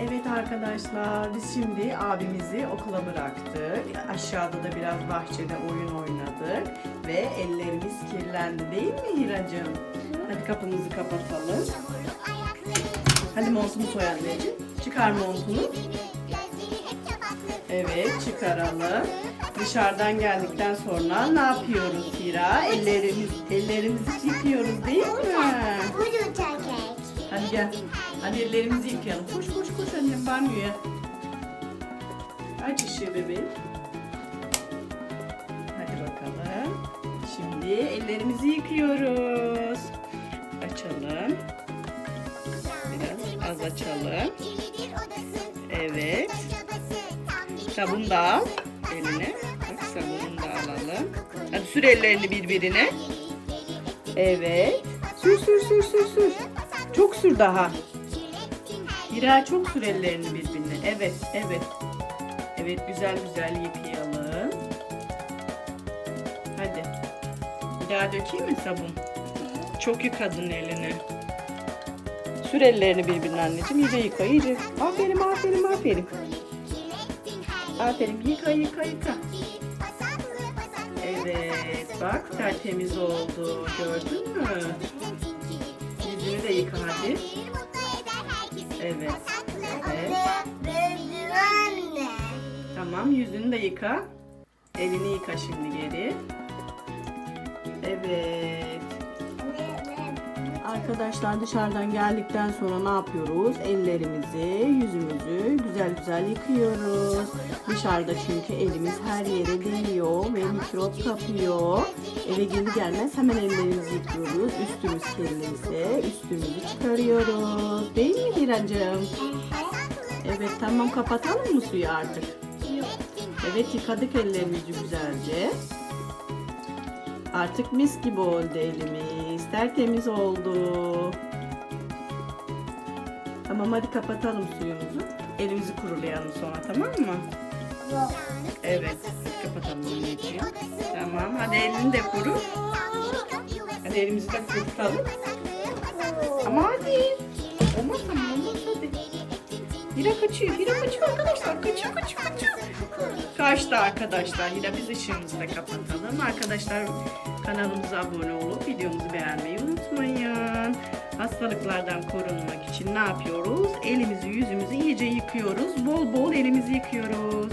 Evet arkadaşlar biz şimdi abimizi okula bıraktık. Aşağıda da biraz bahçede oyun oynadık. Ve ellerimiz kirlendi değil mi Hiracığım? Hadi kapımızı kapatalım. Hadi montunu soy anneciğim. Çıkar montunu. Evet çıkaralım. Dışarıdan geldikten sonra ne yapıyoruz Hira? Ellerimiz, ellerimizi yıkıyoruz değil mi? Hadi gel. Hadi ellerimizi yıkayalım. Koş koş koş annem banyoya. Aç ışığı bebeğim. Hadi bakalım. Şimdi ellerimizi yıkıyoruz. Açalım. Biraz az açalım. Evet. Sabun da al eline. Bak sabunu da alalım. Hadi sür ellerini birbirine. Evet. Sür sür sür sür sür. Çok sür daha. Hira çok sür ellerini birbirine. Evet, evet. Evet, güzel güzel yıkayalım. Hadi. Bir daha dökeyim mi sabun? Çok yıkadın elini. Sür ellerini birbirine anneciğim. İyice yıka, iyice. Aferin, aferin, aferin. Aferin, yıka, yıka, yıka. Evet, bak tertemiz oldu. Gördün mü? Yüzünü de yıka hadi. Evet. Evet. Anne. Tamam yüzünü de yıka. Elini yıka şimdi geri. Evet. Arkadaşlar dışarıdan geldikten sonra ne yapıyoruz? Ellerimizi, yüzümüzü güzel güzel yıkıyoruz. Dışarıda çünkü elimiz her yere değiyor ve mikrop kapıyor. Eve gelir gelmez hemen ellerimizi yıkıyoruz. Üstümüz kirliyse üstümüzü çıkarıyoruz. Değil mi Hirancığım? Evet tamam kapatalım mı suyu artık? Evet yıkadık ellerimizi güzelce. Artık mis gibi oldu elimiz. Tertemiz oldu. Tamam hadi kapatalım suyumuzu. Elimizi kurulayalım sonra tamam mı? Evet. Kapatalım anneciğim. Tamam hadi elini de kuru. Hadi elimizi de kurutalım. Ama hadi. Olmaz ama olmaz hadi. Hira kaçıyor. Hira kaçıyor arkadaşlar. Kaçıyor kaçıyor kaçıyor. Kaçtı arkadaşlar. Hira biz ışığımızı da kapatalım. Arkadaşlar kanalımıza abone olup videomuzu beğenmeyi unutmayın. Hastalıklardan korunmak için ne yapıyoruz? Elimizi yüzümüzü iyice yıkıyoruz. Bol bol elimizi yıkıyoruz.